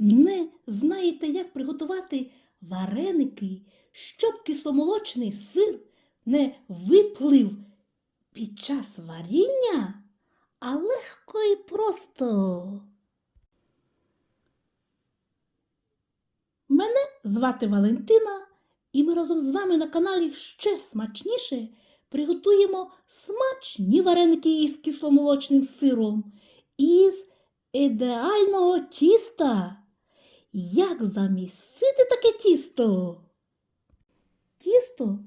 не знаєте, як приготувати вареники, щоб кисломолочний сир не виплив під час варіння, а легко і просто. Мене звати Валентина, і ми разом з вами на каналі ще смачніше приготуємо смачні вареники із кисломолочним сиром, із ідеального тіста. Як замісити таке тісто? Тісто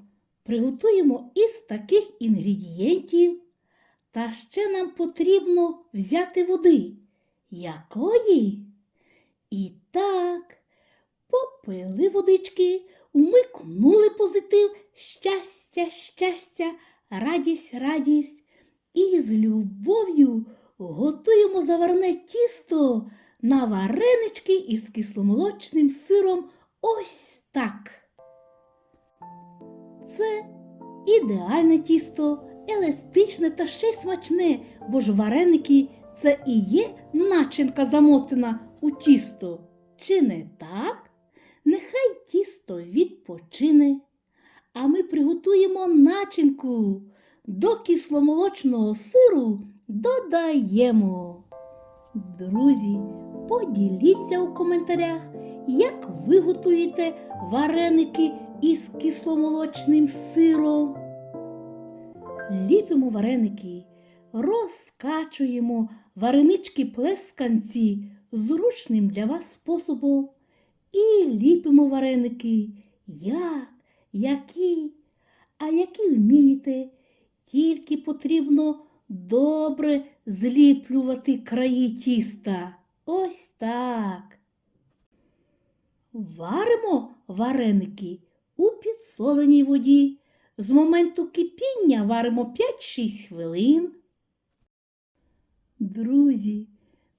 приготуємо із таких інгредієнтів. Та ще нам потрібно взяти води. Якої? І так, попили водички, умикнули позитив, щастя, щастя, радість, радість. І з любов'ю готуємо заварне тісто на варенички із кисломолочним сиром ось так. Це ідеальне тісто, еластичне та ще й смачне, бо ж вареники це і є начинка замотана у тісто. Чи не так? Нехай тісто відпочине, а ми приготуємо начинку. До кисломолочного сиру додаємо. Друзі, поділіться у коментарях, як ви готуєте вареники із кисломолочним сиром. Ліпимо вареники, розкачуємо варенички плесканці зручним для вас способом. І ліпимо вареники, як, які, а які вмієте, тільки потрібно добре зліплювати краї тіста. Ось так. Варимо вареники у підсоленій воді. З моменту кипіння варимо 5-6 хвилин. Друзі,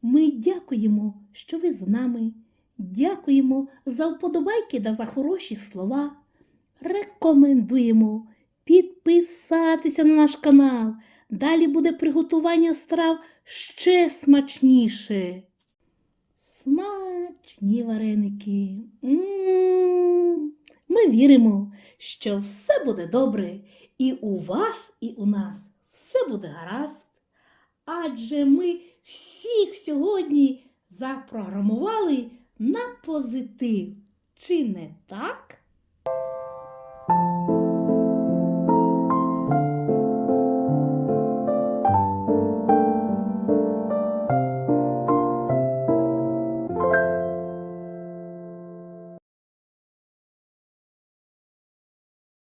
ми дякуємо, що ви з нами. Дякуємо за вподобайки та за хороші слова. Рекомендуємо підписатися на наш канал. Далі буде приготування страв ще смачніше. Смачні вареники. Ми віримо, що все буде добре, і у вас, і у нас все буде гаразд. Адже ми всіх сьогодні запрограмували на позитив. Чи не так?